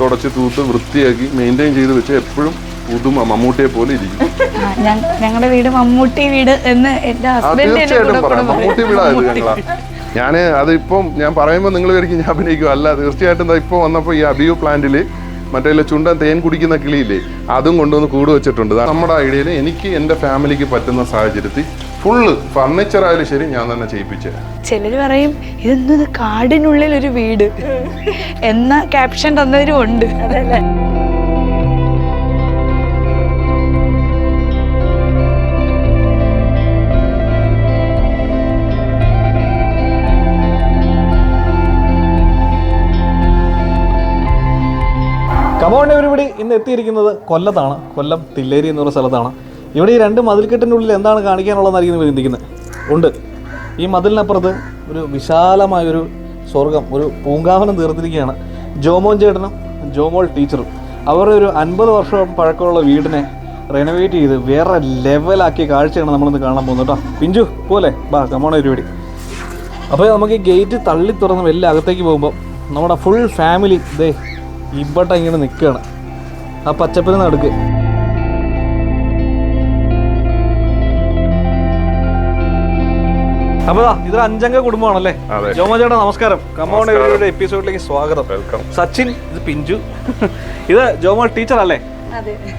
തുടച്ച് തൂത്ത് വൃത്തിയാക്കി മെയിന്റെയിൻ ചെയ്ത് വെച്ച് എപ്പോഴും പുതുമ മമ്മൂട്ടിയെ പോലെ ഇരിക്കും. ഞങ്ങളുടെ വീട് മമ്മൂട്ടി വീട് എന്ന് എന്റെ തീർച്ചയായിട്ടും പറയാം. മമ്മൂട്ടി വീടായത് ഞങ്ങളാ. ഞാൻ അതിപ്പം ഞാൻ പറയുമ്പോൾ നിങ്ങൾ വിചാരിക്കും ഞാൻ അഭിനയിക്കും. അല്ല തീർച്ചയായിട്ടും ഇപ്പോൾ വന്നപ്പോൾ ഈ അബിയു പ്ലാന്റിൽ മറ്റേ ചുണ്ടൻ തേൻ കുടിക്കുന്ന കിളിയില്ലേ അതും കൊണ്ടുവന്ന് കൂട് വെച്ചിട്ടുണ്ട്. നമ്മുടെ ഐഡിയയിൽ എനിക്ക് എന്റെ ഫാമിലിക്ക് പറ്റുന്ന സാഹചര്യത്തിൽ ഫുള്ള് ഫർണിച്ചർ ആയാലും ശരി ഞാൻ തന്നെ ചെയ്യിപ്പിച്ചേ. ചിലര് പറയും ഇതൊന്നും കാടിനുള്ളിൽ ഒരു വീട്? എന്ന ക്യാപ്ഷൻ തന്നവരും ഉണ്ട്. കമോൺ എവരിബഡി ഇന്ന് എത്തിയിരിക്കുന്നത് കൊല്ലത്താണ്. കൊല്ലം തില്ലേരി എന്നൊരു സ്ഥലത്താണ്. ഇവിടെ ഈ രണ്ട് മതിൽക്കെട്ടിന്റെ ഉള്ളിൽ എന്താണ് കാണിക്കാനുള്ളതെന്നായിരിക്കും നിങ്ങൾ ചിന്തിക്കുന്നത്. ഉണ്ട്. ഈ മതിലിനപ്പുറത്ത് ഒരു വിശാലമായൊരു സ്വർഗം ഒരു പൂങ്കാവനം തീർത്തിരിക്കുകയാണ്. ജോമോൻ ചേട്ടനും ജോമോൾ ടീച്ചറും. അവരുടെ ഒരു അൻപത് വർഷം പഴക്കമുള്ള വീടിനെ റെനോവേറ്റ് ചെയ്ത് വേറെ ലെവലാക്കിയ കാഴ്ചയാണ് നമ്മളിന്ന് കാണാൻ പോകുന്നത് കേട്ടോ. പിഞ്ചു പോലെ ബാ കമോണ ഒരുപടി. അപ്പോൾ നമുക്ക് ഗേറ്റ് തള്ളി തുറന്ന് വലിയ അകത്തേക്ക് പോകുമ്പോൾ നമ്മുടെ ഫുൾ ഫാമിലി ദേ ഇവിടെ ഇങ്ങനെ നിൽക്കുകയാണ് ആ പച്ചപ്പിന് നടുക്ക് അപ്പോൾ ദാ, ഇതൊരു അഞ്ചംഗ കുടുംബമാണല്ലേ? അതെ. നമസ്കാരം. കമോൺ എപ്പിസോഡിലേക്ക് സ്വാഗതം. വെൽക്കം സച്ചിൻ ഇത് പിഞ്ചു. ഇത് ജോമോൾ ടീച്ചർ അല്ലേ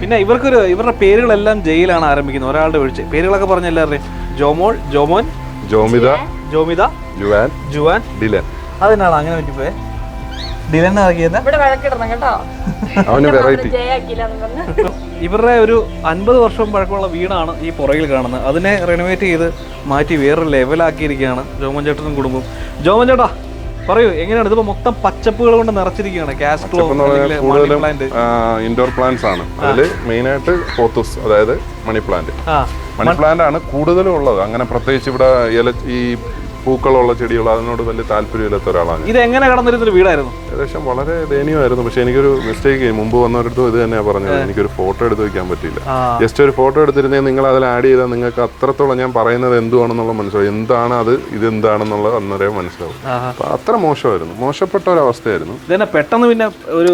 പിന്നെ ഇവർക്കൊരു ഇവരുടെ പേരുകളെല്ലാം ജയിലാണ് ആരംഭിക്കുന്നത്. ഒരാളുടെ ഒഴിച്ച്. പേരുകളൊക്കെ പറഞ്ഞ എല്ലാവരുടെയും. Jomol Jomon Jomitha Jomitha Juan Juan. Dylan. അതിനാണ് അങ്ങനെ പറ്റിപ്പോയെ? ഡിലൻ ഇവിടെ വഴക്കിടണം കേട്ടോ. അവന് വെറൈറ്റി ഇവരുടെ ഒരു അൻപത് വർഷം പഴക്കമുള്ള വീടാണ് ഈ പുറകിൽ കാണുന്നത്. അതിനെ റെനോവേറ്റ് ചെയ്ത് മാറ്റി വേറൊരു ലെവലാക്കിയിരിക്കുകയാണ് ജോമൻ ചേട്ടനും കുടുംബം ജോമൻ ചേട്ടാ പറയൂ എങ്ങനെയാണ്? ഇതിപ്പോ മൊത്തം പച്ചപ്പുകൾ കൊണ്ട് നിറച്ചിരിക്കുകയാണ്. കാസ്ട്രോ കൂടുതലും ഇൻഡോർ പ്ലാന്റ്സ് ആണ്. അതിൽ മെയിനായിട്ട് പോത്തൂസ് അതായത് മണി പ്ലാന്റ് ആ. മണി പ്ലാന്റ് ആണ് കൂടുതലും ഉള്ളത്. അങ്ങനെ പ്രത്യേകിച്ച് ഇവിടെ ഈ പൂക്കളുള്ള ചെടികൾ അതിനോട് വലിയ താല്പര്യമില്ലാത്ത ഒരാളാണ് ഇത് എങ്ങനെ കടന്നിരുന്നൊരു വീടായിരുന്നു? ഏകദേശം വളരെ ദയനീയമായിരുന്നു. പക്ഷെ എനിക്കൊരു മിസ്റ്റേക്ക് മുമ്പ് വന്നവരടുത്തും ഇത് തന്നെയാണ് പറഞ്ഞത്. എനിക്കൊരു ഫോട്ടോ എടുത്ത് വെക്കാൻ പറ്റില്ല ജസ്റ്റ് ഒരു ഫോട്ടോ എടുത്തിരുന്നെങ്കിൽ നിങ്ങൾ അതിൽ ആഡ് ചെയ്താൽ നിങ്ങൾക്ക് അത്രത്തോളം ഞാൻ പറയുന്നത് എന്തുവാണെന്നുള്ള മനസ്സിലാവും. എന്താണ് അത്? ഇത് എന്താണെന്നുള്ളത് അന്നേരം മനസ്സിലാവും. അപ്പൊ അത്ര മോശമായിരുന്നു. മോശപ്പെട്ട ഒരു അവസ്ഥയായിരുന്നു. പെട്ടെന്ന് പിന്നെ ഒരു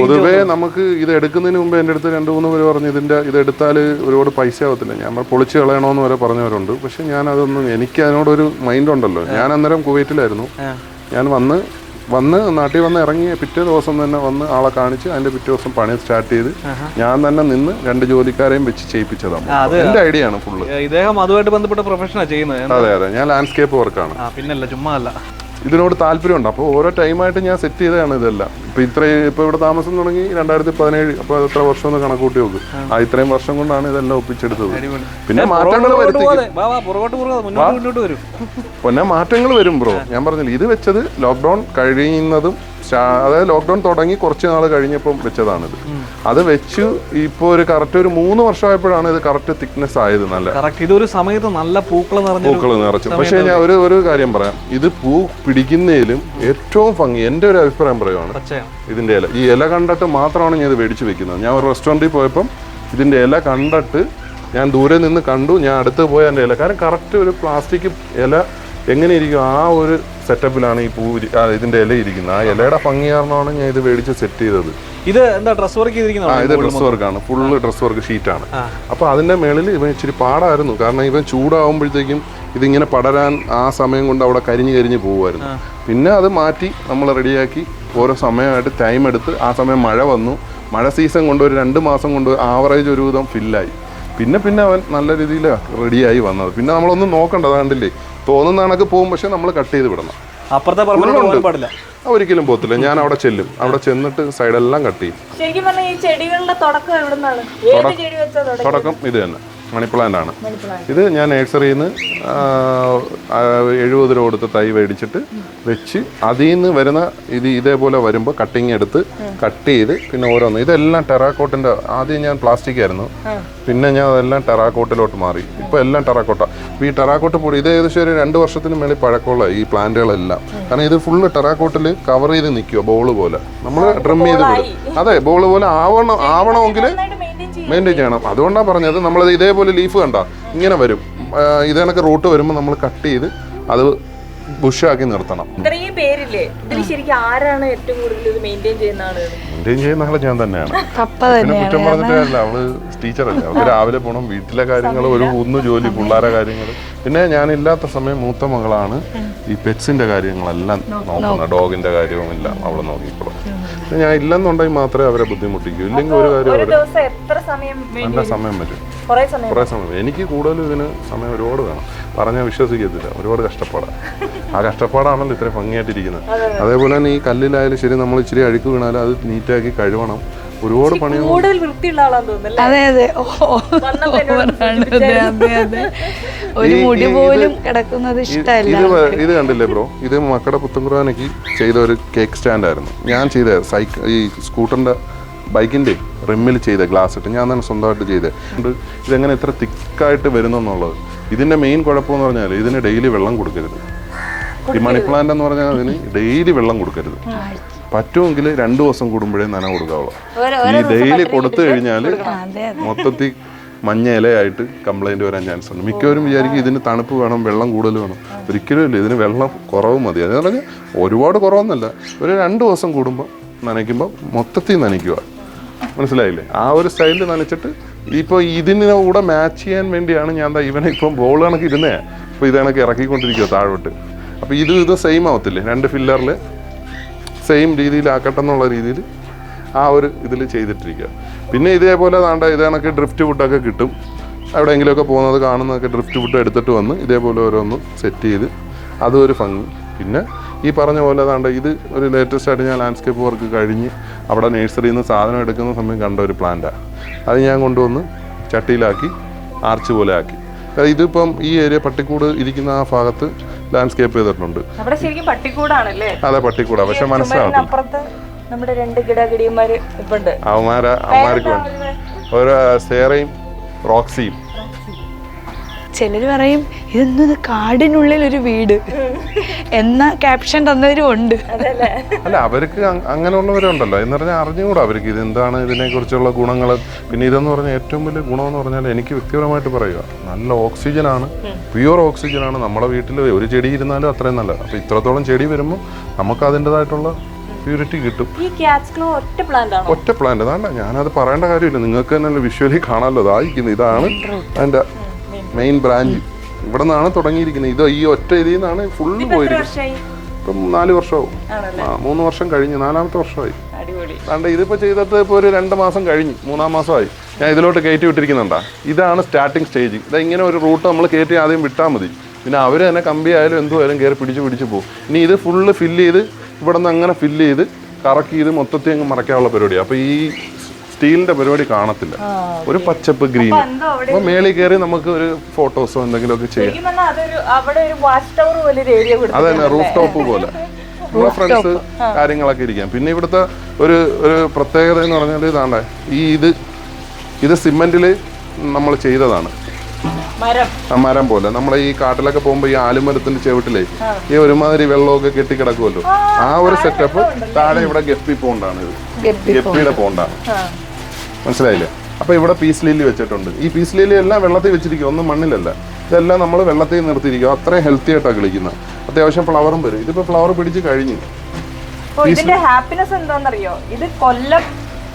പൊതുവേ നമുക്ക് ഇത് എടുക്കുന്നതിന് മുമ്പ് എന്റെ അടുത്ത് രണ്ട് മൂന്ന് പേര് പറഞ്ഞു ഇതിന്റെ ഇത് എടുത്താൽ ഒരുപാട് പൈസ ആവത്തില്ല. ഞാൻ പൊളിച്ചു പൊളിച്ച് കളയണമെന്ന് വരെ പറഞ്ഞവരുണ്ട്. പക്ഷെ ഞാൻ അതൊന്നും എനിക്ക് അതിനോടൊരു മൈൻഡ് ഉണ്ടല്ലോ ഞാൻ അന്നേരം കുവൈറ്റിലായിരുന്നു. ഞാൻ വന്ന് വന്ന് നാട്ടിൽ വന്ന് ഇറങ്ങി പിറ്റേ ദിവസം തന്നെ വന്ന് ആളെ കാണിച്ച് അതിന്റെ പിറ്റേ ദിവസം പണി സ്റ്റാർട്ട് ചെയ്ത് ഞാൻ തന്നെ നിന്ന് രണ്ട് ജോലിക്കാരെയും വെച്ച് ചെയ്യിപ്പിച്ചതാണ് എന്റെ ഐഡിയ ആണ് ഫുള്ള്. ഇദ്ദേഹം അതുമായിട്ട് ബന്ധപ്പെട്ട പ്രൊഫഷനാണ് ചെയ്യുന്നത്. അതെ അതെ. ഞാൻ ലാൻഡ്സ്കേപ്പ് വർക്കാണ് പിന്നല്ല ചുമ്മാ അല്ല. ഇതിനോട് താല്പര്യമുണ്ട്. അപ്പോൾ ഓരോ ടൈമായിട്ട് ഞാൻ സെറ്റ് ചെയ്തതാണ് ഇതെല്ലാം. ഇപ്പം ഇത്രയും ഇപ്പോൾ ഇവിടെ താമസം തുടങ്ങി രണ്ടായിരത്തി പതിനേഴ് അപ്പോൾ എത്ര വർഷം ഒന്ന് കണക്കൂട്ടി നോക്ക്. ആ. ഇത്രയും വർഷം കൊണ്ടാണ് ഇതെല്ലാം ഒപ്പിച്ചെടുത്തത്. പിന്നെ മാറ്റങ്ങൾ പിന്നെ മാറ്റങ്ങൾ വരും ബ്രോ. ഞാൻ പറഞ്ഞില്ല ഇത് വെച്ചത് ലോക്ക്ഡൌൺ കഴിയുന്നതും അതായത് ലോക്ക്ഡൗൺ തുടങ്ങി കുറച്ച് നാൾ കഴിഞ്ഞപ്പം വെച്ചതാണിത്. അത് വെച്ചു ഇപ്പോൾ ഒരു കറക്റ്റ് ഒരു മൂന്ന് വർഷമായപ്പോഴാണ് ഇത് കറക്റ്റ് തിക്നെസ് ആയത് നല്ല ഇതൊരു സമയത്ത് നല്ല പൂക്കൾ പൂക്കൾ നിറച്ചു. പക്ഷേ ഞാൻ ഒരു ഒരു കാര്യം പറയാം. ഇത് പൂ പിടിക്കുന്നതിലും ഏറ്റവും ഭംഗി എന്റെ ഒരു അഭിപ്രായം പറയുവാണ്. ഇതിന്റെ ഇതിന്റെ ഇല. ഈ ഇല കണ്ടിട്ട് മാത്രമാണ് ഞാൻ ഇത് മേടിച്ച് വെക്കുന്നത്. ഞാൻ ഒരു റെസ്റ്റോറന്റിൽ പോയപ്പം ഇതിന്റെ ഇല കണ്ടിട്ട് ഞാൻ ദൂരെ നിന്ന് കണ്ടു. ഞാൻ അടുത്ത് പോയ എന്റെ ഇല. കാരണം കറക്റ്റ് ഒരു പ്ലാസ്റ്റിക് ഇല എങ്ങനെ ഇരിക്കും? ആ ഒരു സെറ്റപ്പിലാണ് ഈ പൂ ഇതിന്റെ ഇല ഇരിക്കുന്നത്. ആ ഇലയുടെ ഭംഗി കാരണമാണ് ഞാൻ ഇത് മേടിച്ച് സെറ്റ് ചെയ്തത്. ഇത് എന്താ ഡ്രസ് വർക്ക് ആ ഇത് ഡ്രസ് വർക്കാണ് ഫുള്ള് ഡ്രസ് വർക്ക് ഷീറ്റാണ് അപ്പൊ അതിന്റെ മേളിൽ ഇവൻ ഇച്ചിരി പാടായിരുന്നു. കാരണം ഇവൻ ചൂടാവുമ്പോഴത്തേക്കും ഇതിങ്ങനെ പടരാൻ ആ സമയം കൊണ്ട് അവിടെ കരിഞ്ഞു കരിഞ്ഞു പോകുമായിരുന്നു പിന്നെ അത് മാറ്റി നമ്മൾ റെഡിയാക്കി ഓരോ സമയമായിട്ട് ടൈം എടുത്ത് ആ സമയം മഴ വന്നു. മഴ സീസൺ കൊണ്ട് ഒരു രണ്ട് മാസം കൊണ്ട് ആവറേജ് ഒരു വിധം ഫില്ലായി പിന്നെ പിന്നെ അവൻ നല്ല രീതിയിൽ റെഡിയായി വന്നത്. പിന്നെ നമ്മളൊന്നും നോക്കണ്ട അതാണ്ടില്ലേ തോന്നുന്ന കണക്ക് പോകും പക്ഷെ നമ്മൾ കട്ട് ചെയ്ത് വിടണം. അപ്പുറത്തെ പാടില്ല. ആ, ഒരിക്കലും പോകത്തില്ല. ഞാൻ അവിടെ ചെല്ലും. അവിടെ ചെന്നിട്ട് സൈഡെല്ലാം കട്ട് ചെയ്യും. ശരിക്കും പറഞ്ഞാൽ ഈ ചെടികളുടെ തുടക്കം തുടക്കം ഇത് തന്നെ. മണി പ്ലാന്റ് ആണ് ഇത് ഞാൻ നേഴ്സറിയിൽ നിന്ന് എഴുപത് രൂപ കൊടുത്ത് തൈ മേടിച്ചിട്ട് വെച്ച് അതിൽ നിന്ന് വരുന്ന ഇത് ഇതേപോലെ വരുമ്പോൾ കട്ടിങ് എടുത്ത് കട്ട് ചെയ്ത് പിന്നെ ഓരോന്ന്. ഇതെല്ലാം ടെറാക്കോട്ടിന്റെ ആദ്യം ഞാൻ പ്ലാസ്റ്റിക് ആയിരുന്നു. പിന്നെ ഞാൻ അതെല്ലാം ടെറാക്കോട്ടിലോട്ട് മാറി. ഇപ്പോൾ എല്ലാം ടെറാക്കോട്ട. അപ്പോൾ ഈ ടെറാക്കോട്ട് പൊടി ഇത് ഏകദേശം ഒരു രണ്ട് വർഷത്തിന് മേളിൽ പഴക്കമുള്ള ഈ പ്ലാന്റുകളെല്ലാം. കാരണം ഇത് ഫുള്ള് ടെറാക്കോട്ടിൽ കവർ ചെയ്ത് നിൽക്കുക ബോൾ പോലെ. നമ്മൾ ഡ്രം ചെയ്ത് വിടും. അതെ ബോൾ പോലെ ആവണം ആവണമെങ്കിൽ മെയിന്റെയിൻ ചെയ്യണം. അതുകൊണ്ടാണ് പറഞ്ഞത് നമ്മൾ ഇതേപോലെ ലീഫ് കണ്ട? ഇങ്ങനെ വരും. ആ, ഇത് കണക്ക് റൂട്ട് വരുമ്പോൾ നമ്മൾ കട്ട് ചെയ്ത് അത് ബുഷാക്കി നിർത്തണം. ഇത്രയും പേരില്ലേ? ഇതിൽ ശരിക്കും ആരാണ് ഏറ്റവും കൂടുതൽ ഇത് മെയിന്റെയിൻ ചെയ്യുന്ന ആളുകൾ മെയിന്റെയിൻ ചെയ്യുന്ന ആൾ ഞാൻ തന്നെയാണ്. കപ്പ പിന്നെ തന്നെയാണ് കുറ്റം പറഞ്ഞിട്ടല്ല കാര്യമില്ല അവൾ ടീച്ചറല്ലേ? അവർക്ക് രാവിലെ പോകണം വീട്ടിലെ കാര്യങ്ങൾ ഒരു ഒന്ന് ജോലി പിള്ളേരെ കാര്യങ്ങൾ. പിന്നെ ഞാനില്ലാത്ത സമയം മൂത്ത മകളാണ്. ഈ പെറ്റ്സിന്റെ കാര്യങ്ങളെല്ലാം നോക്കുന്നത് ഡോഗിന്റെ കാര്യവും എല്ലാം അവൾ നോക്കിക്കോളും. പിന്നെ ഞാൻ ഇല്ലെന്നുണ്ടെങ്കിൽ മാത്രമേ അവരെ ബുദ്ധിമുട്ടിക്കൂ. ഇല്ലെങ്കിൽ ഒരു കാര്യം നല്ല സമയം വരും. കുറെ സമയം. കുറേ സമയം എനിക്ക് കൂടുതലും ഇതിന് സമയം ഒരുപാട് വേണം. പറഞ്ഞാൽ വിശ്വസിക്കത്തില്ല. ഒരുപാട് കഷ്ടപ്പാടാണ് ആ കഷ്ടപ്പാടാണല്ലോ ഇത്രയും ഭംഗിയായിട്ടിരിക്കുന്നത്. അതേപോലെ തന്നെ ഈ കല്ലിലായാലും ശരി നമ്മൾ ഇച്ചിരി അഴുക്ക് വീണാലും അത് നീറ്റാക്കി കഴുകണം ഒരുപാട് പണി കൂടുതൽ വൃത്തിയുള്ള ആളാന്ന് തോന്നുന്നു അതെ അതെ. അതെ അതെ ഒരു മുടി പോലും ഇത് കിടക്കുന്നത് ഇഷ്ടമല്ല ഇത് ഇത് കണ്ടില്ലേ ബ്രോ? ഇത് മക്കളുടെ പുത്തൻകുറാനയ്ക്ക് ചെയ്ത ഒരു കേക്ക് സ്റ്റാൻഡ് ആയിരുന്നു. ഞാൻ ചെയ്ത സൈക്കിൾ ഈ സ്കൂട്ടറിന്റെ ബൈക്കിന്റെ റിമ്മിൽ ചെയ്ത ഗ്ലാസ് ഇട്ട് ഞാൻ തന്നെ സ്വന്തമായിട്ട് ചെയ്തത് ഇത് ഇതെങ്ങനെ ഇത്ര തിക്കായിട്ട് വരുന്നു എന്നുള്ളത് ഇതിന്റെ മെയിൻ കുഴപ്പമെന്ന് പറഞ്ഞാൽ ഇതിന് ഡെയിലി വെള്ളം കൊടുക്കരുത്. ഈ മണി പ്ലാന്റ് എന്ന് പറഞ്ഞാൽ അതിന് ഡെയിലി വെള്ളം കൊടുക്കരുത്. പറ്റുമെങ്കിൽ രണ്ടു ദിവസം കൂടുമ്പോഴേ നന കൊടുക്കാവുള്ളൂ. ഈ ഡെയിലി കൊടുത്തു കഴിഞ്ഞാൽ മൊത്തത്തിൽ മഞ്ഞ ഇലയായിട്ട് കംപ്ലൈന്റ് വരാൻ ചാൻസ് ഉണ്ട്. മിക്കവരും വിചാരിക്കും ഇതിന് തണുപ്പ് വേണം വെള്ളം കൂടുതൽ വേണം. ഒരിക്കലും ഇല്ല. ഇതിന് വെള്ളം കുറവ് മതി. അതെന്ന് പറഞ്ഞാൽ ഒരുപാട് കുറവൊന്നുമല്ല ഒരു രണ്ട് ദിവസം കൂടുമ്പോൾ നനയ്ക്കുമ്പോൾ മൊത്തത്തിൽ നനയ്ക്കുക. മനസ്സിലായില്ലേ? ആ ഒരു സ്റ്റൈലിൽ നനച്ചിട്ട് ഇപ്പോൾ ഇതിനൂടെ കൂടെ മാച്ച് ചെയ്യാൻ വേണ്ടിയാണ് ഞാൻ എന്താ ഇവനെ ഇപ്പം ബോൾ കണക്ക് ഇരുന്നേ അപ്പോൾ ഇത് കണക്ക് ഇറക്കിക്കൊണ്ടിരിക്കുക താഴോട്ട്. അപ്പോൾ ഇത് ഇത് സെയിം ആവത്തില്ലേ? രണ്ട് ഫില്ലറിൽ സെയിം രീതിയിലാക്കട്ടെ എന്നുള്ള രീതിയിൽ ആ ഒരു ഇതിൽ ചെയ്തിട്ടിരിക്കുക. പിന്നെ ഇതേപോലെ താണ്ട ഇത് കണക്ക് ഡ്രിഫ്റ്റ് വുഡൊക്കെ കിട്ടും. എവിടെയെങ്കിലുമൊക്കെ പോകുന്നത് കാണുന്നതൊക്കെ ഡ്രിഫ്റ്റ് വുഡ് എടുത്തിട്ട് വന്ന് ഇതേപോലെ ഓരോന്ന് സെറ്റ് ചെയ്ത് ഒരു ഭംഗി. പിന്നെ ഈ പറഞ്ഞ പോലെ താണ്ട ഇത് ഒരു ലേറ്റസ്റ്റ് ആയിട്ട് ഞാൻ ലാൻഡ്സ്കേപ്പ് വർക്ക് കഴിഞ്ഞ് അവിടെ നഴ്സറിയിൽ നിന്ന് സാധനം എടുക്കുന്ന സമയം കണ്ട ഒരു പ്ലാന്റാണ് അത് ഞാൻ കൊണ്ടുവന്ന് ചട്ടിയിലാക്കി ആർച്ച് പോലെ ആക്കി ഇതിപ്പം ഈ ഏരിയ പട്ടിക്കൂട് ഇരിക്കുന്ന ആ ഭാഗത്ത് ലാൻഡ്സ്കേപ്പ് ചെയ്തിട്ടുണ്ട്. അവിടെ ശരിക്കും പട്ടിക്കൂടാണല്ലേ? അതെ പട്ടിക്കൂടാ. പക്ഷെ മനസ്സിലാവും നമ്മുടെ രണ്ട് കിടാകിടിയന്മാര് അവന്മാരെ അവന്മാർക്ക് വേണ്ടി. ഒരു സേറയും റോക്സിയും. ചിലര് പറയും ഇതൊന്നും കാടിനുള്ളിൽ ഒരു വീട്? എന്ന ക്യാപ്ഷൻ തന്നവരും ഉണ്ട്. അല്ല അവർക്ക് അങ്- അങ്ങനെയുള്ളവരുണ്ടല്ലോ. എന്ന് പറഞ്ഞാൽ അറിഞ്ഞുകൂടാ അവർക്ക് ഇത് ഇതെന്താണ് ഇതിനെക്കുറിച്ചുള്ള ഗുണങ്ങൾ പിന്നെ ഇതെന്ന് പറഞ്ഞാൽ ഏറ്റവും വലിയ ഗുണമെന്ന് പറഞ്ഞാൽ എനിക്ക് വ്യക്തിപരമായിട്ട് പറയുക നല്ല ഓക്സിജൻ ആണ് പ്യുവർ ഓക്സിജൻ ആണ് നമ്മുടെ വീട്ടിൽ ഒരു ചെടി ഇരുന്നാലും അത്രയും നല്ലത്. അപ്പോൾ ഇത്രത്തോളം ചെടി വരുമ്പോൾ നമുക്ക് അതിന്റെതായിട്ടുള്ള പ്യൂരിറ്റി കിട്ടും. ഈ ഒറ്റ പ്ലാന്റ് ആണോ? ഒറ്റ പ്ലാന്റ് അതാണ്ട ഞാനത് പറയേണ്ട കാര്യമില്ല. നിങ്ങൾക്ക് തന്നെ വിഷ്വലി കാണാമല്ലോ അതായിരിക്കുന്നത് ഇതാണ് അതിന്റെ മെയിൻ ബ്രാഞ്ച് ഇവിടെ നിന്നാണ് തുടങ്ങിയിരിക്കുന്നത്. ഇത് ഈ ഒറ്റ ഇതിൽ നിന്നാണ് ഫുള്ള് പോയിരിക്കുന്നത്. ഇപ്പം നാല് വർഷമാവും. ആ മൂന്ന് വർഷം കഴിഞ്ഞ് നാലാമത്തെ വർഷമായി. അതുകൊണ്ട് ഇതിപ്പോൾ ചെയ്തിട്ട് ഇപ്പോൾ ഒരു രണ്ട് മാസം കഴിഞ്ഞ് മൂന്നാം മാസമായി. ഞാൻ ഇതിലോട്ട് കയറ്റി വിട്ടിരിക്കുന്നുണ്ടാ? ഇതാണ് സ്റ്റാർട്ടിങ് സ്റ്റേജ് ഇത് ഇങ്ങനെ ഒരു റൂട്ട് നമ്മൾ കയറ്റി ആദ്യം വിട്ടാൽ മതി. പിന്നെ അവർ തന്നെ കമ്പി ആയാലും എന്തോ ആയാലും കയറി പിടിച്ച് പിടിച്ച് പോകും. ഇനി ഇത് ഫുള്ള് ഫില്ല് ചെയ്ത് ഇവിടെ നിന്ന് അങ്ങനെ ഫില്ല് ചെയ്ത് കറക്കി ഇത് മൊത്തത്തിൽ അങ്ങ് മറയ്ക്കാനുള്ള പരിപാടിയാണ് അപ്പോൾ ഈ സ്റ്റീലിന്റെ പരിപാടി കാണത്തില്ല. ഒരു പച്ചപ്പ് ഗ്രീൻ അപ്പൊ മേളിൽ കയറി നമുക്ക് ഒരു ഫോട്ടോസോ എന്തെങ്കിലുമൊക്കെ ചെയ്യാം. അതെ തന്നെ റൂഫ് ടോപ്പ് പോലെ നമ്മളെ ഫ്രണ്ട്സ് കാര്യങ്ങളൊക്കെ ഇരിക്കാം. പിന്നെ ഇവിടുത്തെ ഒരു ഒരു പ്രത്യേകത എന്ന് പറഞ്ഞാൽ ഇതാണ്ടേ ഈ ഇത് ഇത് സിമെന്റിൽ നമ്മൾ ചെയ്തതാണ്. മരം. പോലെ. നമ്മളെ ഈ കാട്ടിലൊക്കെ പോകുമ്പോൾ ഈ ആലുമരത്തിന്റെ ചെവിട്ടിലേ ഈ ഒരുമാതിരി വെള്ളമൊക്കെ കെട്ടിക്കിടക്കുമല്ലോ. ആ ഒരു സെറ്റപ്പ് താഴെ ഇവിടെ ഗപ്പി പോണ്ടാണ് ഇത് ഗപ്പിയുടെ പോണ്ടാണ്. മനസ്സിലായില്ലേ? അപ്പൊ ഇവിടെ പീസ് ലില്ലി വെച്ചിട്ടുണ്ട്. ഈ പീസ് ലില്ലി എല്ലാം വെള്ളത്തിൽ വെച്ചിരിക്കും ഒന്നും മണ്ണിലല്ല. ഇതെല്ലാം നമ്മൾ വെള്ളത്തിൽ നിർത്തിയിരിക്കും. അത്രയും ഹെൽത്തി ആയിട്ടാണ് കളിക്കുന്നത്. അത്യാവശ്യം ഫ്ലവറും വരും. ഇതിപ്പോ ഫ്ലവർ പിടിച്ച് കഴിഞ്ഞു. ഇതിന്റെ ഹാപ്പിനെസ് എന്താണെന്നറിയോ ഇത് കൊല്ലം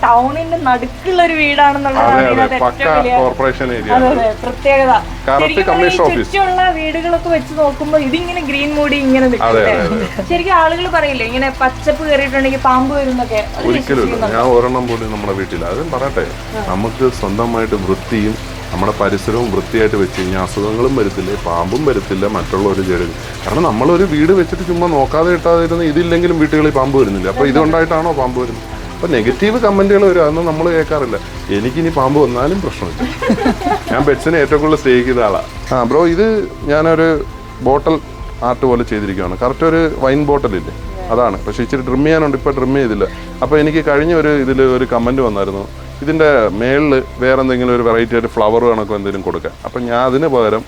ടൗണിന്റെ നടുക്കുള്ള ഒരു വീടാണെന്നുള്ളതാണ് ഇതിനകത്ത് ഏറ്റവും വലിയ കോർപ്പറേഷൻ ഏരിയ അതെ അതെ. പ്രത്യേകത. കറക്റ്റ് ശരിക്കും പറഞ്ഞാൽ ഈ commission office. ചുറ്റുമുള്ള വീടുകളൊക്കെ വെച്ച് നോക്കുമ്പോ ഇതിങ്ങനെ ഗ്രീൻ മൂടി ഇങ്ങനെ അതെ, നിൽക്കട്ടെ അതെ, ശരിക്കും ആളുകൾ പറയില്ലേ ഇങ്ങനെ പച്ചപ്പ് കയറിയിട്ടുണ്ടെങ്കിൽ പാമ്പ് വരുന്നൊക്കെ അത് ഒരിക്കലും ഞാൻ ഒരെണ്ണം പോലും നമ്മുടെ വീട്ടിൽ അതും പറയട്ടെ. നമുക്ക് സ്വന്തമായിട്ട് വൃത്തിയും നമ്മുടെ പരിസരവും വൃത്തിയായിട്ട് വെച്ച് കഴിഞ്ഞാൽ അസുഖങ്ങളും വരത്തില്ല പാമ്പും വരത്തില്ല മറ്റുള്ളവർ ചെടി കാരണം നമ്മളൊരു വീട് വെച്ചിട്ട് ചുമ്മാ നോക്കാതെ ഇട്ടാതെ ഇരുന്ന് ഇതില്ലെങ്കിലും വീട്ടുകളിൽ പാമ്പ് വരുന്നില്ല. അപ്പോൾ ഇതുണ്ടായിട്ടാണോ പാമ്പ് വരുന്നത്? അപ്പോൾ നെഗറ്റീവ് കമന്റുകൾ വരും അതൊന്നും നമ്മൾ കേൾക്കാറില്ല. എനിക്കിനി പാമ്പ് വന്നാലും പ്രശ്നമില്ല. ഞാൻ പെറ്റ്സിനെ ഏറ്റവും കൂടുതൽ സ്നേഹിക്കുന്ന ആളാണ് ആ ബ്രോ ഇത് ഞാനൊരു ബോട്ടൽ ആർട്ട് പോലെ ചെയ്തിരിക്കുകയാണ്. കറക്റ്റ് ഒരു വൈൻ ബോട്ടലില്ലേ? അതാണ്. പക്ഷേ ഇച്ചിരി ട്രിം ചെയ്യാനുണ്ട് ഇപ്പോൾ ട്രിം ചെയ്തില്ല. അപ്പോൾ എനിക്ക് കഴിഞ്ഞ ഒരു ഇതിൽ ഒരു കമന്റ് വന്നായിരുന്നു. ഇതിന്റെ മേളിൽ വേറെ എന്തെങ്കിലും ഒരു വെറൈറ്റി ആയിട്ട് ഫ്ലവർ കണക്കോ എന്തെങ്കിലും കൊടുക്കാം അപ്പം ഞാൻ അതിന് പകരം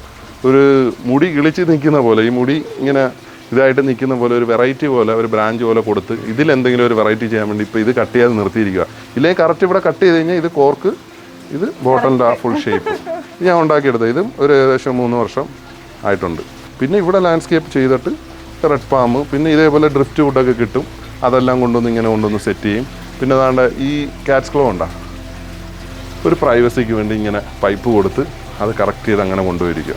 ഒരു മുടി കിളിച്ച് നിൽക്കുന്ന പോലെ ഈ മുടി ഇങ്ങനെ ഇതായിട്ട് നിൽക്കുന്ന പോലെ ഒരു വെറൈറ്റി പോലെ ഒരു ബ്രാഞ്ച് പോലെ കൊടുത്ത് ഇതിൽ എന്തെങ്കിലും ഒരു വെറൈറ്റി ചെയ്യാൻ വേണ്ടി ഇപ്പോൾ ഇത് കട്ട് ചെയ്യാതെ നിർത്തിയിരിക്കുക ഇല്ലെങ്കിൽ കറക്റ്റ് ഇവിടെ കട്ട് ചെയ്ത് കഴിഞ്ഞാൽ ഇത് കോർക്ക് ഇത് ബോട്ടലിന്റെ ആ ഫുൾ ഷേപ്പ് ഞാൻ ഉണ്ടാക്കിയെടുത്തത്. ഇതും ഒരു ഏകദേശം മൂന്ന് വർഷം ആയിട്ടുണ്ട്. പിന്നെ ഇവിടെ ലാൻഡ്സ്കേപ്പ് ചെയ്തിട്ട് റെഡ് പാമ്പ് പിന്നെ ഇതേപോലെ ഡ്രിഫ്റ്റ് വുഡൊക്കെ കിട്ടും. അതെല്ലാം കൊണ്ടുവന്ന് ഇങ്ങനെ കൊണ്ടുവന്ന് സെറ്റ് ചെയ്യും. പിന്നെ അതാണ്ട് ഈ കാറ്റ്സ് ക്ലോ ഉണ്ടാ? ഒരു പ്രൈവസിക്ക് വേണ്ടി ഇങ്ങനെ പൈപ്പ് കൊടുത്ത് അത് കറക്റ്റ് ചെയ്ത് അങ്ങനെ കൊണ്ടുപോയിരിക്കുക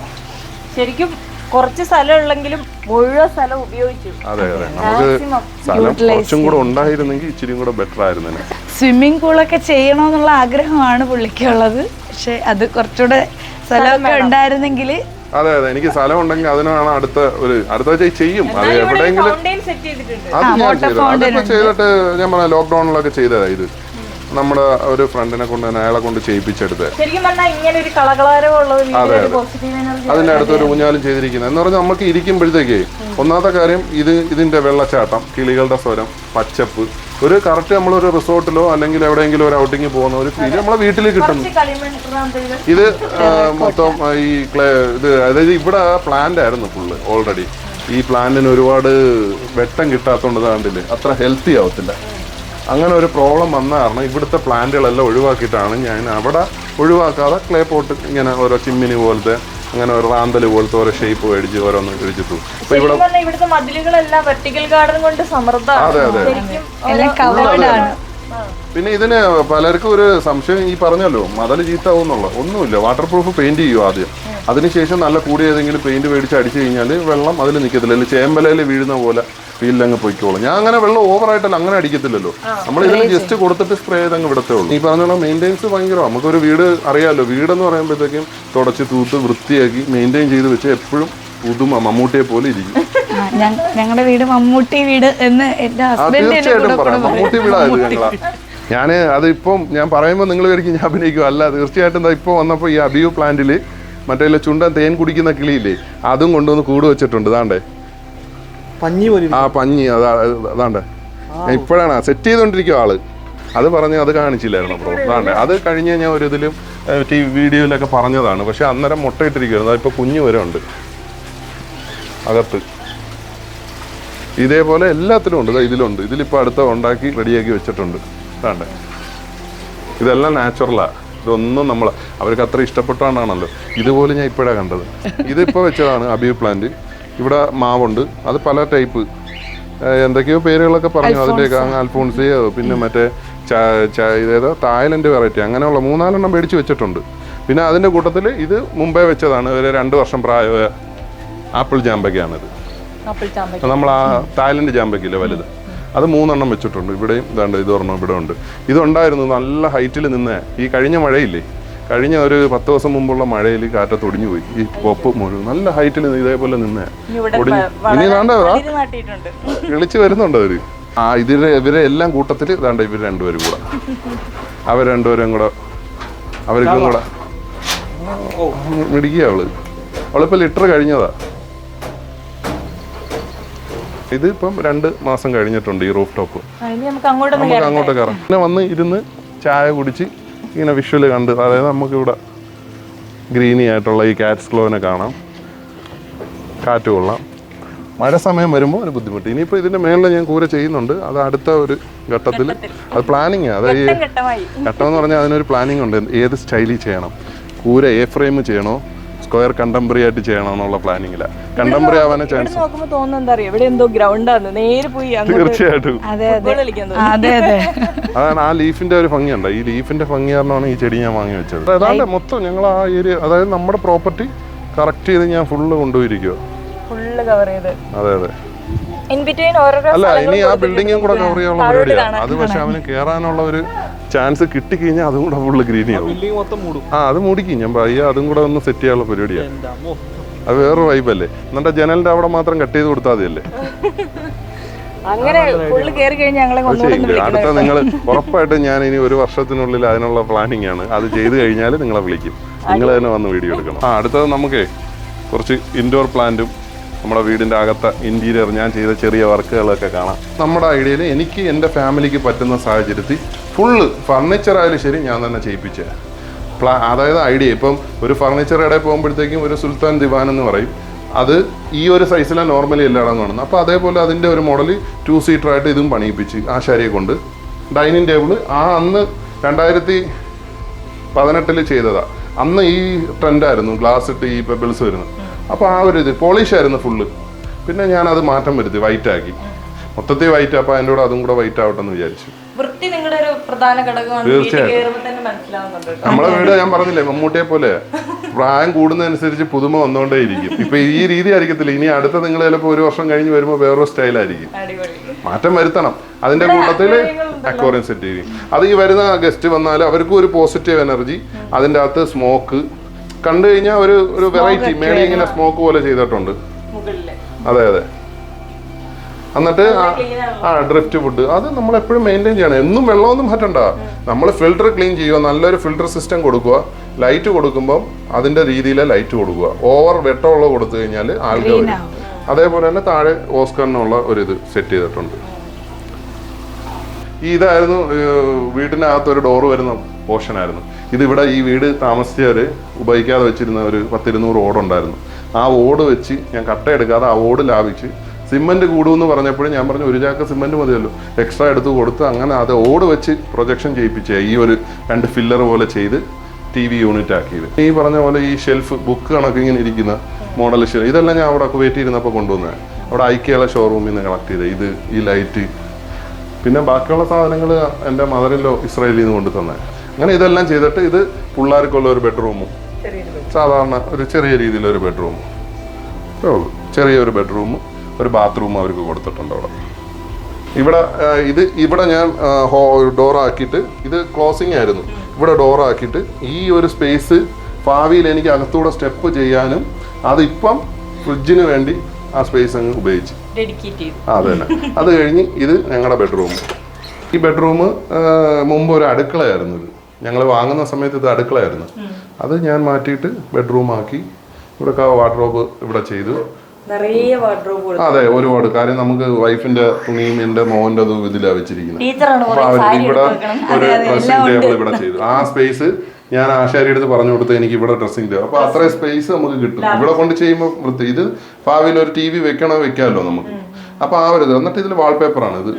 ശരിക്കും കുറച്ച് സ്ഥലം ഉള്ളെങ്കിലും മുഴുവൻ സ്ഥലം ഉപയോഗിച്ചു. അതെ അതെ. നമുക്ക്. സ്ഥലം കുറച്ചും കൂടെ ഉണ്ടായിരുന്നെങ്കിൽ ഇച്ചിരി കൂടെ ബെറ്റർ ആയിരുന്നു സ്വിമ്മിംഗ് പൂളൊക്കെ ചെയ്യണമെന്നുള്ള ആഗ്രഹമാണ് പുള്ളിക്കുള്ളത്. പക്ഷെ അത് കുറച്ചുകൂടെ സ്ഥലമൊക്കെ ഉണ്ടായിരുന്നെങ്കിൽ അതെ അതെ. എനിക്ക് സ്ഥലം ഉണ്ടെങ്കിൽ അതിനാണ് അടുത്ത ഒരു അടുത്ത വെച്ചാൽ ചെയ്യും. അത് എവിടെയെങ്കിലും അത് ഞാൻ ചെയ്തിട്ട് ഞാൻ പറഞ്ഞ ലോക്ക്ഡൌണിലൊക്കെ ചെയ്തതാ ഇത്. നമ്മുടെ ഒരു ഫ്രണ്ടിനെ കൊണ്ട് തന്നെ അയാളെ കൊണ്ട് ചെയ്യിപ്പിച്ചെടുത്ത് അതെ ഒരു ഒരു അതിന്റെ അടുത്ത് ഒരു ഊഞ്ഞാലും ചെയ്തിരിക്കുന്നത് എന്ന് പറഞ്ഞാൽ നമുക്ക് ഇരിക്കുമ്പോഴത്തേക്ക് ഒന്നാമത്തെ കാര്യം ഇത് ഇതിന്റെ വെള്ളച്ചാട്ടം കിളികളുടെ സ്വരം പച്ചപ്പ് ഒരു കറക്റ്റ് നമ്മളൊരു റിസോർട്ടിലോ അല്ലെങ്കിൽ എവിടെയെങ്കിലും ഒരു ഔട്ടിങ് പോകുന്ന ഒരു ഫീൽ നമ്മളെ വീട്ടിൽ കിട്ടും ഇത് മൊത്തം ഈ ക്ലേ ഇത് അതായത് ഇവിടെ പ്ലാന്റ് ആയിരുന്നു ഫുള്ള് ഓൾറെഡി ഈ പ്ലാന്റിന് ഒരുപാട് വെട്ടം കിട്ടാത്തതുകൊണ്ട് കണ്ടില്ലേ അത്ര ഹെൽത്തി ആവത്തില്ല. അങ്ങനെ ഒരു പ്രോബ്ലം വന്ന കാരണം ഇവിടുത്തെ പ്ലാന്റുകളെല്ലാം ഒഴിവാക്കിയിട്ടാണ് ഞാൻ അവിടെ ഒഴിവാക്കാതെ ക്ലേ പോട്ട് ഇങ്ങനെ ഓരോ ചിമ്മിനി പോലത്തെ അങ്ങനെ ഒരു റാന്തൽ പോലത്തെ ഓരോ ഷേപ്പ് മേടിച്ച് ഓരോന്ന് മേടിച്ചിട്ടു അപ്പൊ ഇവിടെ ഇവിടുത്തെ മതിലുകളെല്ലാം വെർട്ടിക്കൽ ഗാർഡൻ കൊണ്ട് സമൃദ്ധമാണ്. അതെ എല്ലാം കവേർഡ് ആണ്. പിന്നെ ഇതിന് പലർക്കും ഒരു സംശയം ഈ പറഞ്ഞല്ലോ മതൽ ചീത്താവുന്നുള്ള ഒന്നുമില്ല വാട്ടർ പ്രൂഫ് പെയിന്റ് ചെയ്യും ആദ്യം. അതിനുശേഷം നല്ല കൂടിയ ഏതെങ്കിലും പെയിന്റ് മേടിച്ച് അടിച്ചു കഴിഞ്ഞാൽ വെള്ളം അതിൽ നിൽക്കത്തില്ല അല്ലെങ്കിൽ ചേമ്പലയിൽ വീഴുന്ന പോലെ അങ്ങ് പൊയ്ക്കോളും. ഞാൻ അങ്ങനെ വെള്ളം ഓവറായിട്ടല്ല അങ്ങനെ അടിക്കത്തില്ലല്ലോ. നമ്മൾ ഇതിന് ജസ്റ്റ് കൊടുത്തിട്ട് സ്പ്രേ ചെയ്ത് അങ്ങ് വിടത്തേ ഉള്ളൂ. ഈ പറഞ്ഞോളാം മെയിന്റെയിൻസ് ഭയങ്കര നമുക്കൊരു വീട് അറിയാമല്ലോ വീടെന്ന് പറയുമ്പോഴത്തേക്കും തുടച്ച് തൂത്ത് വൃത്തിയാക്കി മെയിന്റെയിൻ ചെയ്ത് വെച്ച് എപ്പോഴും പുതുമ മമ്മൂട്ടിയെ പോലെ ഇരിക്കും. ഞങ്ങളുടെ വീട് മമ്മൂട്ടി വീട് എന്ന് എന്റെ ആ ഹസ്ബൻഡ് തീർച്ചയായിട്ടും പറയാം. മമ്മൂട്ടി വീടായത് ഞങ്ങളാ. ഞാൻ അത് ഇപ്പം ഞാൻ പറയുമ്പോൾ നിങ്ങൾ വിചാരിക്കും ഞാൻ അഭിനയിക്കും. അല്ല തീർച്ചയായിട്ടും ദാ ഇപ്പോൾ വന്നപ്പോൾ ഈ അബിയു പ്ലാന്റിൽ മറ്റേ ഇല്ല ചുണ്ടൻ തേൻ കുടിക്കുന്ന കിളിയില്ലേ അതും കൊണ്ടുവന്ന് കൂട് വെച്ചിട്ടുണ്ട്. ഇതാണ്ടേ. പഞ്ഞി പോലെ ആ പഞ്ഞി. അതാ അതാണ്ട് ഇപ്പോഴാണ് സെറ്റ് ചെയ്തോണ്ടിരിക്കും ആൾ. അത് പറഞ്ഞ് അത് കാണിച്ചില്ലായിരുന്നു ബ്രോ. അതാണ്ട് അത് കഴിഞ്ഞ് ഞാൻ ഒരു ഇതിലും ടി വീഡിയോയിലൊക്കെ പറഞ്ഞതാണ്. പക്ഷെ അന്നേരം മുട്ടയിട്ടിരിക്കുമായിരുന്നു അതിപ്പോൾ കുഞ്ഞു വരെ ഉണ്ട് അകത്ത്. ഇതേപോലെ എല്ലാത്തിലും ഉണ്ട്. ഇതിലുണ്ട്. ഇതിലിപ്പോൾ അടുത്ത ഉണ്ടാക്കി റെഡിയാക്കി വെച്ചിട്ടുണ്ട്. വേണ്ടേ ഇതെല്ലാം നാച്ചുറലാണ് ഇതൊന്നും നമ്മൾ അവർക്ക് അത്ര ഇഷ്ടപ്പെട്ടാണല്ലോ ഇതുപോലെ ഞാൻ ഇപ്പോഴാണ് കണ്ടത്. ഇതിപ്പോൾ വെച്ചതാണ് അബിയു പ്ലാന്റ് ഇവിടെ മാവുണ്ട്. അത് പല ടൈപ്പ് എന്തൊക്കെയോ പേരുകളൊക്കെ പറഞ്ഞു. അതിന്റെയൊക്കെ അൽഫോൺസിയോ പിന്നെ മറ്റേ ച- ച- ഇതേതോ തായ്ലൻഡ് വെറൈറ്റി അങ്ങനെയുള്ള മൂന്നാലെണ്ണം മേടിച്ച് വെച്ചിട്ടുണ്ട്. പിന്നെ അതിന്റെ കൂട്ടത്തിൽ ഇത് മുമ്പേ വെച്ചതാണ്. ഒരു രണ്ട് വർഷം പ്രായമായ ആപ്പിൾ ജാമ്പയ്ക്കാണിത്. നമ്മൾ ആ തായ്ലൻഡ് ജാമ്പയ്ക്കില്ലേ വലുത്. അത് മൂന്നെണ്ണം വെച്ചിട്ടുണ്ട്. ഇവിടെയും ഇതാണ്ട് ഇത് ഒരെണ്ണം ഇവിടെ ഉണ്ട്. ഇതുണ്ടായിരുന്നു നല്ല ഹൈറ്റിൽ നിന്ന് ഈ കഴിഞ്ഞ മഴയില്ലേ? കഴിഞ്ഞ ഒരു പത്ത് ദിവസം മുമ്പുള്ള മഴയിൽ കാറ്റ തൊടിഞ്ഞു പോയി. ഈ പൊപ്പ് മുഴുവൻ നല്ല ഹൈറ്റിൽ ഇതേപോലെ നിന്ന് ഇവിടെ ഒടിഞ്ഞു ഇനി വേണ്ട വിളിച്ചു വരുന്നുണ്ട് അവർ. ആ ഇതിലെ ഇവരെ എല്ലാം കൂട്ടത്തിൽ ഇതാണ്ട് ഇവർ രണ്ടുപേരും കൂടെ. അവർ രണ്ടുപേരും കൂടെ. അവർക്കും കൂടെ. മിടിക്കുക അവൾ. അവളിപ്പോ ലിറ്റർ കഴിഞ്ഞതാ. ഇത് ഇപ്പം രണ്ട് മാസം കഴിഞ്ഞിട്ടുണ്ട് ഈ റൂഫ് ടോപ്പ് നമുക്ക് അങ്ങോട്ട് കയറാം പിന്നെ വന്ന് ഇരുന്ന് ചായ കുടിച്ച് ഇങ്ങനെ വിഷ്വൽ കണ്ട് അതായത് നമുക്കിവിടെ ഗ്രീനി ആയിട്ടുള്ള ഈ കാറ്റ്സ് ക്ലോവിനെ കാണാം. കാറ്റ് കൊള്ളാം. മഴ സമയം വരുമ്പോൾ ഒരു ബുദ്ധിമുട്ട്. ഇനിയിപ്പോൾ ഇതിന്റെ മേളിൽ ഞാൻ കൂര ചെയ്യുന്നുണ്ട്. അത് അടുത്ത ഒരു ഘട്ടത്തിൽ അത് പ്ലാനിങ് അതായത് ഈ ഘട്ടം എന്ന് പറഞ്ഞാൽ അതിനൊരു പ്ലാനിങ് ഉണ്ട്. ഏത് സ്റ്റൈലിൽ ചെയ്യണം? കൂര എ ഫ്രെയിം ചെയ്യണോ? സ്ക്വയർ കണ്ടംപററി ആയിട്ട് ചെയ്യണം എന്നുള്ള പ്ലാനിങ്ങിലാണ് കണ്ടംപററി ആവാനേ ചാൻസ് തോന്നുന്നത് എന്താ അറിയോ? ഇവിടെ എന്തോ ഗ്രൗണ്ടാണ് നേരെ പോയി അങ്ങോട്ട് തീർച്ചയായിട്ടും. അതെ അതെ. അതാണ് ആ ലീഫിന്റെ ഒരു ഭംഗിയുണ്ട്. ഈ ലീഫിന്റെ ഭംഗി കാരണമാണ് ഈ ചെടി ഞാൻ വാങ്ങി വെച്ചത്. അതാണ്ട് മൊത്തം ഞങ്ങൾ ആ ഏരിയ അതായത് നമ്മുടെ പ്രോപ്പർട്ടി കറക്റ്റ് ചെയ്ത് ഞാൻ ഫുള്ള് കൊണ്ടുപോയിരിക്കുവോ. ഫുള്ള് കവർ ചെയ്ത്. അതെ അതെ. ഇൻ ബിറ്റ്വീൻ ഓരോരോ അല്ല ഇനി ആ. ബിൽഡിങ്ങും കൂടെ കവർ ചെയ്യാനുള്ള പരിപാടിയാണ് അത് പക്ഷെ അവന് കേറാനുള്ള ഒരു ചാൻസ് കിട്ടിക്കഴിഞ്ഞാൽ അതും കൂടെ ഫുള്ള് ഗ്രീൻ ആവും. ബിൽഡിംഗ് മൊത്തം മൂടും. ആ അത് മൂടിക്കും ഞാൻ പയ്യ അതും കൂടെ ഒന്ന് സെറ്റ് ചെയ്യാനുള്ള പരിപാടിയാണ് അത് വേറൊരു വൈബല്ലേ എന്നിട്ട് ജനലിന്റെ അവിടെ മാത്രം കട്ട് ചെയ്ത് കൊടുത്താൽ മതിയല്ലേ? അങ്ങനെ അടുത്ത നിങ്ങൾ ഉറപ്പായിട്ടും ഞാൻ ഇനി ഒരു വർഷത്തിനുള്ളിൽ അതിനുള്ള പ്ലാനിങ് ആണ്. അത് ചെയ്തു കഴിഞ്ഞാൽ നിങ്ങളെ വിളിക്കും. നിങ്ങൾ തന്നെ വന്ന് വീഡിയോ എടുക്കണം. ആ അടുത്തത് നമുക്കേ കുറച്ച് ഇൻഡോർ പ്ലാന്റും നമ്മുടെ വീടിന്റെ അകത്തെ ഇന്റീരിയർ ഞാൻ ചെയ്ത ചെറിയ വർക്കുകളൊക്കെ കാണാം. നമ്മുടെ ഐഡിയയിൽ എനിക്ക് എന്റെ ഫാമിലിക്ക് പറ്റുന്ന സാഹചര്യത്തിൽ ഫുള്ള് ഫർണിച്ചർ ആയാലും ശരി ഞാൻ തന്നെ ചെയ്യിപ്പിച്ചേ. പ്ലാ അതായത് ഐഡിയ ഇപ്പം ഒരു ഫർണിച്ചർ കടയിൽ പോകുമ്പോഴത്തേക്കും ഒരു സുൽത്താൻ ദിവാൻ എന്ന് പറയും. അത് ഈ ഒരു സൈസിലാണ് നോർമലി എല്ലായിടം കാണുന്നത് അപ്പോൾ അതേപോലെ അതിന്റെ ഒരു മോഡൽ ടു സീറ്റർ ആയിട്ട് ഇതും പണിയിപ്പിച്ച് ആശാരിയെ കൊണ്ട് ഡൈനിങ് ടേബിൾ ആ അന്ന് രണ്ടായിരത്തി പതിനെട്ടിൽ ചെയ്തതാ. അന്ന് ഈ ട്രെൻഡായിരുന്നു ഗ്ലാസ് ഇട്ട് ഈ പെബിൾസ് വരുന്നത്. അപ്പോൾ ആ ഒരു ഇത് പോളിഷ് ആയിരുന്നു ഫുള്ള് പിന്നെ ഞാൻ അത് മാറ്റം വരുത്തി വൈറ്റ് ആക്കി. മൊത്തത്തിൽ വൈറ്റ് അപ്പോൾ അതിന്റെ കൂടെ അതും കൂടെ വൈറ്റ് ആവട്ടെ എന്ന് വിചാരിച്ചു. വൃത്തി നിങ്ങളുടെ ഒരു പ്രധാന ഘടകമാണ്. തന്നെ മനസ്സിലാവുന്നുണ്ട്. നമ്മളെ വീട് ഞാൻ പറഞ്ഞില്ലേ മമ്മൂട്ടിയെ പോലെ. പ്രായം കൂടുന്നതനുസരിച്ച് പുതുമ വന്നുകൊണ്ടേയിരിക്കും ഇപ്പൊ ഈ രീതി ആയിരിക്കത്തില്ല. ഇനി അടുത്ത നിങ്ങൾ ചിലപ്പോൾ ഒരു വർഷം കഴിഞ്ഞ് വരുമ്പോൾ വേറൊരു സ്റ്റൈലായിരിക്കും മാറ്റം വരുത്തണം. അതിന്റെ കൂട്ടത്തിൽ അക്വോറിയം സെറ്റ് ചെയ്യും. അത് ഈ വരുന്ന ഗസ്റ്റ് വന്നാൽ അവർക്കും ഒരു പോസിറ്റീവ് എനർജി അതിന്റെ അകത്ത് സ്മോക്ക് കണ്ടു കഴിഞ്ഞാൽ ഒരു ഒരു വെറൈറ്റി മേളിൽ ഇങ്ങനെ സ്മോക്ക് പോലെ ചെയ്തിട്ടുണ്ട്. അതെ അതെ. എന്നിട്ട് ആ- ഡ്രിഫ്റ്റ് ഫുഡ് അത് നമ്മൾ എപ്പോഴും മെയിന്റെയിൻ ചെയ്യണം. എന്നും വെള്ളമൊന്നും മാറ്റണ്ട. നമ്മൾ ഫിൽട്ടർ ക്ലീൻ ചെയ്യുക നല്ലൊരു ഫിൽട്ടർ സിസ്റ്റം കൊടുക്കുക. ലൈറ്റ് കൊടുക്കുമ്പോൾ അതിന്റെ രീതിയിലെ ലൈറ്റ് കൊടുക്കുക. ഓവർ വെട്ടമുള്ള കൊടുത്തു കഴിഞ്ഞാൽ ആൾക്കാർ വരും അതേപോലെ തന്നെ താഴെ ഓസ്കറിനുള്ള ഒരു ഇത് സെറ്റ് ചെയ്തിട്ടുണ്ട്. ഈ ഇതായിരുന്നു വീടിനകത്ത് ഒരു ഡോറ് വരുന്ന പോർഷൻ ആയിരുന്നു. ഇത് ഇവിടെ ഈ വീട് താമസിച്ചവര് ഉപയോഗിക്കാതെ വെച്ചിരുന്ന ഒരു പത്തിരുന്നൂറ് ഓടുണ്ടായിരുന്നു. ആ ഓട് വെച്ച് ഞാൻ കട്ട എടുക്കാതെ ആ ഓട് ലാഭിച്ച് സിമന്റ് കൂടുമെന്ന് പറഞ്ഞപ്പോഴും ഞാൻ പറഞ്ഞു ഒരു ചാക്ക് സിമന്റ് മതിയല്ലോ. എക്സ്ട്രാ എടുത്ത് കൊടുത്ത് അങ്ങനെ അത് ഓട് വെച്ച് പ്രൊജക്ഷൻ ചെയ്യിപ്പിച്ച ഈ ഒരു രണ്ട് ഫില്ലർ പോലെ ചെയ്ത് ടി വി യൂണിറ്റ് ആക്കിയത്. ഈ പറഞ്ഞ പോലെ ഈ ഷെൽഫ് ബുക്ക് കണക്ക് ഇങ്ങനെ ഇരിക്കുന്ന മോഡൽ ഷെൽഫ് ഇതെല്ലാം ഞാൻ അവിടെ വെയിറ്റ് ഇരുന്നപ്പോൾ കൊണ്ടുവന്നത്. അവിടെ ഐക്യയുള്ള ഷോറൂമിൽ നിന്ന് കളക്ട് ചെയ്തത്. ഇത് ഈ ലൈറ്റ് പിന്നെ ബാക്കിയുള്ള സാധനങ്ങൾ എന്റെ മദറിലോ ഇസ്രായേലിൽ നിന്ന് കൊണ്ടു തന്നെ അങ്ങനെ ഇതെല്ലാം ചെയ്തിട്ട് ഇത് പിള്ളേർക്കുള്ള ഒരു ബെഡ്റൂമും സാധാരണ ഒരു ചെറിയ രീതിയിലൊരു ബെഡ്റൂമും ചെറിയൊരു ബെഡ്റൂമും ഒരു ബാത്റൂം അവർക്ക് കൊടുത്തിട്ടുണ്ട് അവിടെ. ഇവിടെ ഇത് ഇവിടെ ഞാൻ ഡോർ ആക്കിയിട്ട് ഇത് ക്ലോസിങ് ആയിരുന്നു. ഇവിടെ ഡോർ ആക്കിയിട്ട് ഈ ഒരു സ്പേസ് ഭാവിയിൽ എനിക്ക് അകത്തൂടെ സ്റ്റെപ്പ് ചെയ്യാനും അതിപ്പം ഫ്രിഡ്ജിന് വേണ്ടി ആ സ്പേസ് അങ്ങ് ഉപയോഗിച്ച്. അതെ തന്നെ. അത് കഴിഞ്ഞ് ഇത് ഞങ്ങളുടെ ബെഡ്റൂം ഈ ബെഡ്റൂം മുമ്പ് ഒരു അടുക്കളയായിരുന്നു ഇത്. ഞങ്ങൾ വാങ്ങുന്ന സമയത്ത് ഇത് അടുക്കളയായിരുന്നു. അത് ഞാൻ മാറ്റിയിട്ട് ബെഡ്റൂം ആക്കി. ഇവിടെ വാർഡ്രോബ് ഇവിടെ ചെയ്തു. അതെ ഒരുപാട്. കാര്യം നമുക്ക് വൈഫിന്റെ തുണിയും എന്റെ മോന്റെ ഇതിലാണ് വെച്ചിരിക്കുന്നത്. ഇവിടെ ഒരു ഡ്രസ്സിംഗ് ടേബിൾ ഇവിടെ ചെയ്തു. ആ സ്പേസ് ഞാൻ ആശാരി എടുത്ത് പറഞ്ഞു കൊടുത്ത് എനിക്ക് ഇവിടെ ഡ്രസ്സിംഗ് ടേബിൾ അപ്പൊ അത്രയും സ്പേസ് നമുക്ക് കിട്ടും. ഇവിടെ കൊണ്ട് ചെയ്യുമ്പോൾ വൃത്തി. ഇത് ഭാവിയിൽ ഒരു ടി വി വെക്കണോ വെക്കാമല്ലോ നമുക്ക്. അപ്പൊ ആ ഒരു ഇത്. എന്നിട്ട് ഇതിൽ വാൾപേപ്പറാണ് ഇത്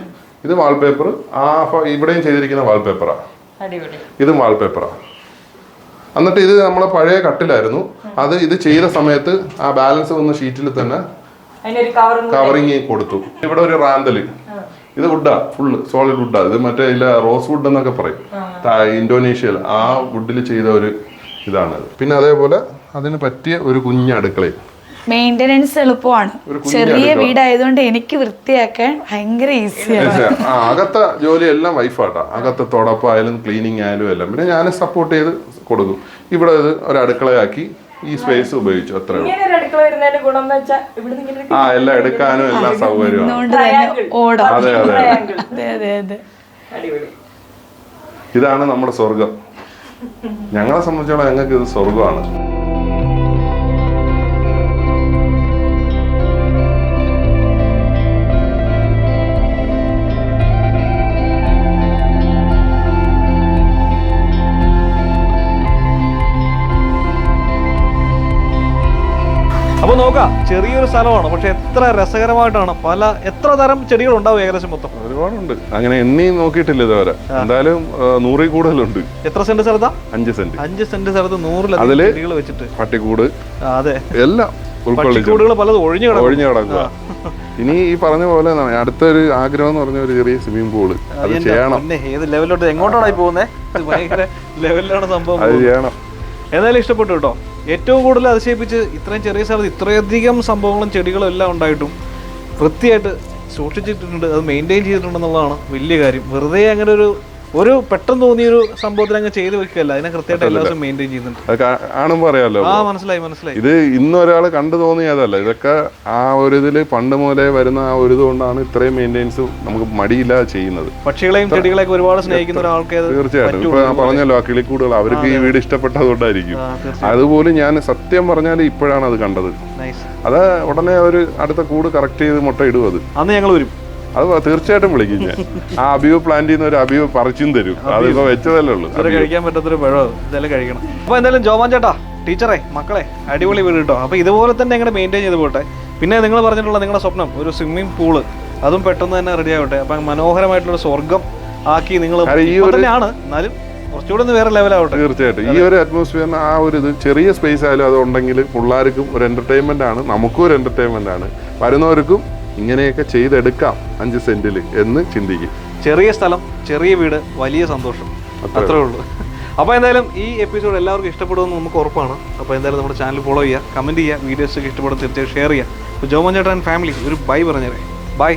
ഇത് വാൾപേപ്പർ ആ ഇവിടെയും ചെയ്തിരിക്കുന്ന വാൾപേപ്പറാണ് ഇതും വാൾപേപ്പറാണ് എന്നിട്ട് ഇത് നമ്മളെ പഴയ കട്ടിലായിരുന്നു. അത് ഇത് ചെയ്ത സമയത്ത് ആ ബാലൻസ് വന്ന ഷീറ്റിൽ തന്നെ കവറിങ് കൊടുത്തു. ഇവിടെ ഒരു റാന്തൽ. ഇത് വുഡാ ഫുള്ള് സോളിഡ് വുഡാ ഇത് മറ്റേ ഇല്ല റോസ് വുഡ് എന്നൊക്കെ പറയും. ഇന്തോനേഷ്യയിൽ ആ വുഡിൽ ചെയ്ത ഒരു ഇതാണ് പിന്നെ അതേപോലെ അതിന് പറ്റിയ ഒരു കുഞ്ഞ് അടുക്കളയും മെയിന്റെനൻസ് എളുപ്പമാണ്. ചെറിയ വീടായതുകൊണ്ട് എനിക്ക് വൃത്തിയാക്കാൻ ഭയങ്കര ഈസിയാണ് അകത്തെ ജോലിയെല്ലാം വൈഫാട്ടാ അകത്തെ തുടപ്പായാലും ക്ലീനിങ് ആയാലും എല്ലാം. പിന്നെ ഞാൻ സപ്പോർട്ട് ചെയ്ത് കൊടുക്കും. ഇവിടെ ഇത് ഒരു അടുക്കളയാക്കി ഈ സ്പേസ് ഉപയോഗിച്ചു അത്രേ ആ എല്ലാം എടുക്കാനും എല്ലാം സൗകര്യമാണ് അതെ അതെ അതെ. ഇതാണ് നമ്മുടെ സ്വർഗം ഞങ്ങളെ സംബന്ധിച്ചോളം ഞങ്ങൾക്ക് ഇത് സ്വർഗമാണ് നോക്കാം ചെറിയൊരു സ്ഥലമാണ് പക്ഷെ എത്ര രസകരമായിട്ടാണ് പല എത്ര തരം ചെടികൾ ഉണ്ടാവും ഏകദേശം മൊത്തം? ഒരുപാടുണ്ട്. അങ്ങനെ എണ്ണി നോക്കിയിട്ടില്ല ഇതുവരെ. എന്തായാലും നൂറിൽ കൂടുതലുണ്ട്. എത്ര സെന്റ് സ്ഥലത്താ? അഞ്ച് സെന്റ്. അഞ്ച് സെന്റ് സ്ഥലത്ത് നൂറിലധികം അതിൽ ചെടികൾ വെച്ചിട്ട്. പട്ടിക്കൂട് അതെ. എല്ലാം പലതും ഒഴിഞ്ഞു കിടക്കും. ഒഴിഞ്ഞു കിടക്കുക. ഇനി ഈ പറഞ്ഞ പോലെ അടുത്തൊരു ആഗ്രഹം എന്ന് പറഞ്ഞ ഒരു ചെറിയ സ്വിമ്മിംഗ് പൂൾ അത് ചെയ്യണം. ഏത് ലെവലിലോട്ട് എങ്ങോട്ടാണ് പോകുന്നത് ഭയങ്കര ലെവലിലാണ് സംഭവം അത് ചെയ്യണം. എന്തായാലും ഇഷ്ടപ്പെട്ടു കേട്ടോ. ഏറ്റവും കൂടുതൽ അതിശയിപ്പിച്ച് ഇത്രയും ചെറിയ സ്ഥലത്ത് ഇത്രയധികം സംഭവങ്ങളും ചെടികളും എല്ലാം ഉണ്ടായിട്ടും വൃത്തിയായിട്ട് സൂക്ഷിച്ചിട്ടുണ്ട് അത് മെയിന്റെയിൻ ചെയ്തിട്ടുണ്ടെന്നുള്ളതാണ് വലിയ കാര്യം. വെറുതെ അങ്ങനെ ഒരു ഒരു പെട്ടെന്ന് തോന്നിയൊരു സംഭവത്തിൽ അങ്ങ് ചെയ്ത് വെക്കുകയല്ല. അതിനെ കൃത്യമായിട്ട് എല്ലാ ദിവസവും മെയിന്റെയിൻ ചെയ്യുന്നുണ്ട്. ആണെന്ന് പറയാലോ? ആ മനസ്സിലായി മനസ്സിലായി. ഇത് ഇന്ന് ഒരാൾ കണ്ടു തോന്നിയതല്ല. ഇതൊക്കെ ആ ഒരു ഇതിൽ പണ്ട് മുതലേ വരുന്ന ആ ഒരു ഇതുകൊണ്ടാണ് ഇത്രയും മെയിന്റെയിൻസ് നമുക്ക് മടിയില്ല ചെയ്യുന്നത്. പക്ഷികളെയും ചെടികളെയൊക്കെ ഒരുപാട് സ്നേഹിക്കുന്ന ഒരാൾക്ക് തീർച്ചയായിട്ടും. ഇപ്പൊ ഞാൻ പറഞ്ഞല്ലോ ആ കിളിക്കൂടുകൾ അവർക്ക് ഈ വീട് ഇഷ്ടപ്പെട്ടതുകൊണ്ടായിരിക്കും അതുപോലും ഞാൻ സത്യം പറഞ്ഞാൽ ഇപ്പോഴാണ് അത് കണ്ടത്. അത് ഉടനെ ഒരു അടുത്ത കൂട് കറക്റ്റ് ചെയ്ത് മുട്ട ഇടും അത്. അന്ന് ഞങ്ങൾ വരും. അത് തീർച്ചയായിട്ടും വിളിക്കും ഞാൻ. ആ അബീവ് പ്ലാന്റ് ചെയ്യുന്ന ഒരു അബീവ് പറിച്ചും തരും. അതിപ്പോ വെച്ചതല്ലേ ഉള്ളൂ. കഴിക്കാൻ പറ്റാത്തൊരു പഴം ഇതെല്ലാം കഴിക്കണം. അപ്പൊ എന്തായാലും ജോമാൻ ചേട്ടാ ടീച്ചറെ മക്കളെ അടിപൊളി വീട് കേട്ടോ അപ്പൊ ഇതുപോലെ തന്നെ എങ്ങനെ മെയിന്റെയിൻ ചെയ്ത് പോട്ടെ. പിന്നെ നിങ്ങൾ പറഞ്ഞിട്ടുള്ള നിങ്ങളുടെ സ്വപ്നം ഒരു സ്വിമ്മിംഗ് പൂൾ അതും പെട്ടെന്ന് തന്നെ റെഡി ആവട്ടെ. അപ്പൊ മനോഹരമായിട്ടുള്ള സ്വർഗം ആക്കി നിങ്ങൾ തന്നെയാണ്. എന്നാലും കുറച്ചുകൂടെ വേറെ ലെവലാവട്ടെ തീർച്ചയായിട്ടും. ഈ ഒരു അറ്റ്മോസ്ഫിയറിന് ആ ഒരു ഇത് ചെറിയ സ്പേസ് ആയാലും അത് ഉണ്ടെങ്കിൽ പിള്ളേർക്കും ഒരു എന്റർടൈൻമെന്റ് ആണ് നമുക്കും ഒരു എന്റർടൈൻമെന്റ് ആണ്. വരുന്നവർക്കും ഇങ്ങനെയൊക്കെ ചെയ്തെടുക്കാം അഞ്ച് സെന്റിൽ എന്ന് ചിന്തിക്കും. ചെറിയ സ്ഥലം ചെറിയ വീട് വലിയ സന്തോഷം. അത്രേ ഉള്ളൂ. അപ്പോൾ എന്തായാലും ഈ എപ്പിസോഡ് എല്ലാവർക്കും ഇഷ്ടപ്പെടുമെന്ന് നമുക്ക് ഉറപ്പാണ്. അപ്പോൾ എന്തായാലും നമ്മുടെ ചാനൽ ഫോളോ ചെയ്യുക കമന്റ് ചെയ്യുക വീഡിയോസ് ഒക്കെ ഇഷ്ടപ്പെടുന്ന തീർച്ചയായും ഷെയർ ചെയ്യുക. അപ്പോൾ ജോമോൻ ചേട്ടൻ ഫാമിലി ഒരു ബൈ പറഞ്ഞേരെ ബൈ